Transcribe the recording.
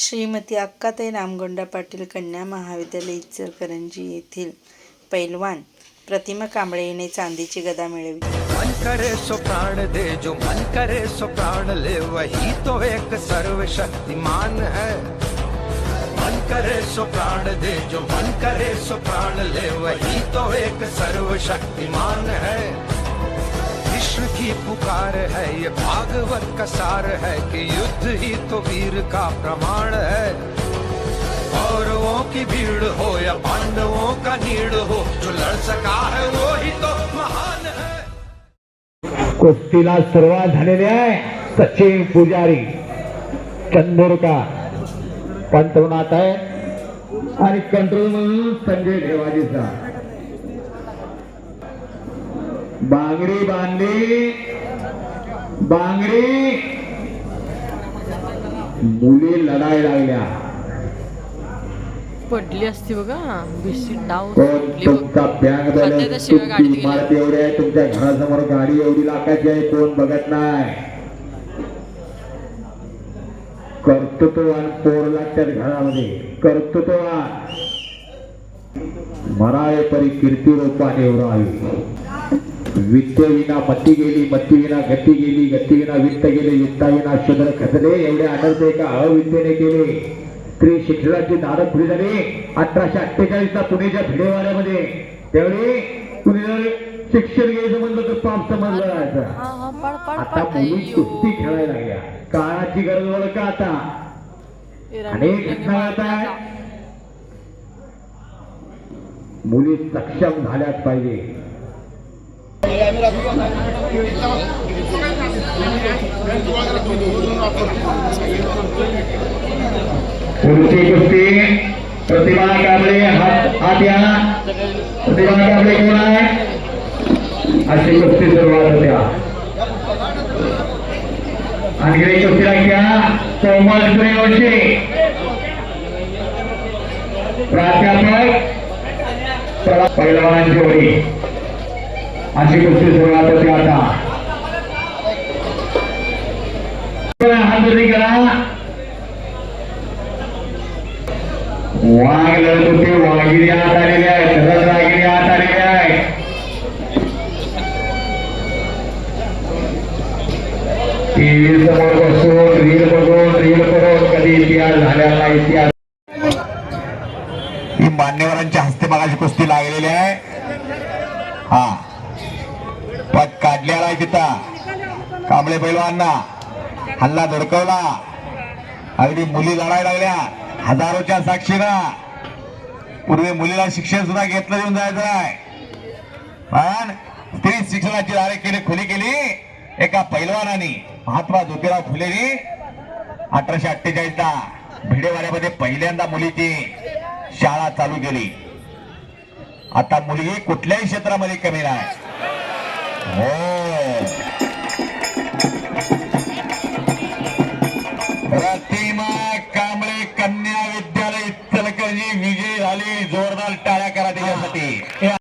श्रीमती अक्काताई रामगोंडा पाटील कन्या महाविद्यालय इचलकरंजी येथील पैलवान प्रतिमा कांबळे हिने चांदीची गदा मिळवली. मन करे सो प्राण दे जो मन करे सो प्राण ले वही तो एक सर्वशक्तिमान है. मन करे सो प्राण दे जो मन करे सो प्राण ले वही तो एक सर्वशक्तिमान है. विश्व की पुकार है, ये भागवत का सार है कि युद्ध ही तो वीर का प्रमाण है। कौरवों की भीड़ हो या पांडवों का नीड़ हो, जो लड़ सका है वो ही तो महान है। कुस्तीला सुरुवात झालेली आहे सचिन पुजारी चंदोरका पंतवनात आहे आणि कंट्रोल म्हणून संजय ठेवाजीचा बांगडी बांधली. बांगडी मुली लढाई लागल्या. पडली असती बघा. बिस्किट डाव. तुमचा गेली. इमारत एवढी आहे. तुमच्या घरासमोर गाडी एवढी लाखाची आहे. कोण बघत नाही. कर्तृत्ववान पोर लागतात घरामध्ये. कर्तृत्ववान. मराळे परी कीर्ती रोपाने एवढा वित्त विना मती गेली मती विना गती गेली गती विना वित्त गेले वित्ता विना शूद्र खचले एवढे आढळते का? अविद्येने केले. स्त्री शिक्षणाची दारं खुली झाली. अठराशे अठ्ठेचाळीस ला पुण्याच्या भिडेवाड्यामध्ये त्यावेळी कुणी जर शिक्षण घ्यायचं म्हणलं तर पाप समजलं जायचं आता मुली. कुस्ती खेळायला लागल्या. काळाची गरज ओळख का आता? अनेक घटना आता? मुली सक्षम झाल्याच पाहिजे. पुढची कुस्ती प्रतिभा कांबळे हात हात या? प्रतिभा कांबळे कोण आहे अशी कुस्ती कोमल सूर्यवंशी प्राध्यापक पहिलवानांची होळी अशी कुस्ती सुरुवात आता हात वरती करा. वाघ लढत होते वाघिरी आत आलेले आहेत रस रथरागिरी आत आलेले आहेत. टीव्ही समोर बसून रील बघून रील करून कधी इतिहास झालेला इतिहास. मान्यवरांच्या हस्ते मागाची कुस्ती लागलेली आहे. हा. पद काढलेला आहे तिथं. कांबळे पैलवांना हल्ला धडकवला. अगदी मुली लढायला लागल्या. हजारोच्या साक्षीनं. पूर्वी मुलीला शिक्षण सुद्धा घेतलं देऊन जायचं आहे पण स्त्री शिक्षणाची दारे केली खुली केली. एका पैलवानाने महात्मा ज्योतिराव फुलेनी अठराशे अठ्ठेचाळीस ला भिडेवाड्यामध्ये पहिल्यांदा मुलीची शाळा चालू केली. आता मुलगी कुठल्याही क्षेत्रामध्ये कमी नाही.